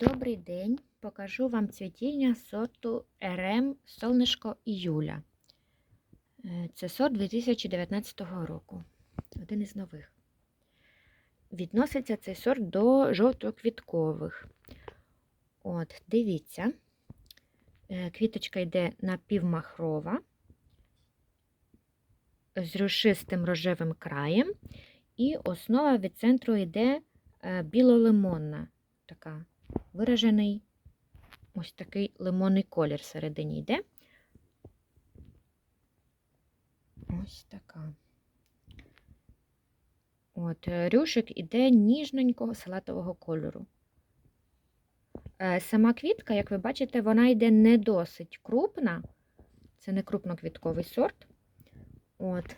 Добрий день! Покажу вам цвітіння сорту РМ Солнишко Іюля. Е, Це сорт 2019 року. Один із нових. Відноситься цей сорт до жовтоквіткових. От, дивіться, Е, квіточка йде напівмахрова з рушистим рожевим краєм, і основа від центру йде е, білолимонна така виражений ось такий лимонний колір всередині йде. Ось така. От, е, рюшик іде ніжненького салатового кольору. Е, Сама квітка, як ви бачите, вона йде не досить крупна. Це не крупноквітковий сорт. От.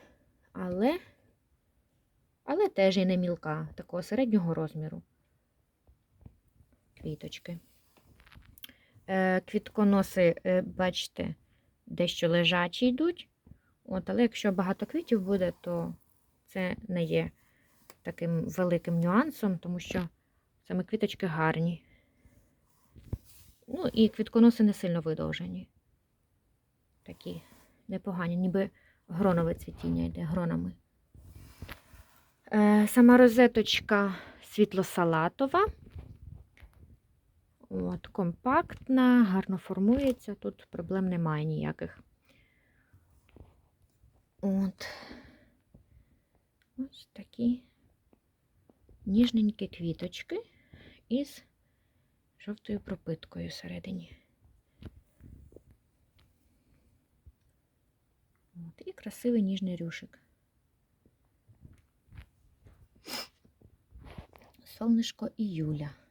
Але, але теж і не мілка, такого середнього розміру квіточки. Е, Квітконоси, е, бачите, дещо лежачі йдуть. От, але якщо багато квітів буде, то це не є таким великим нюансом, тому що саме квіточки гарні. Ну і квітконоси не сильно видовжені. Такі непогані, ніби гронове цвітіння йде гронами. Е, Сама розеточка світло-салатова. От, компактна, гарно формується, тут проблем немає ніяких. От. Ось такі ніжненькі квіточки із жовтою пропиткою всередині. От, і красивий ніжний рюшик. Солнишко і Юля.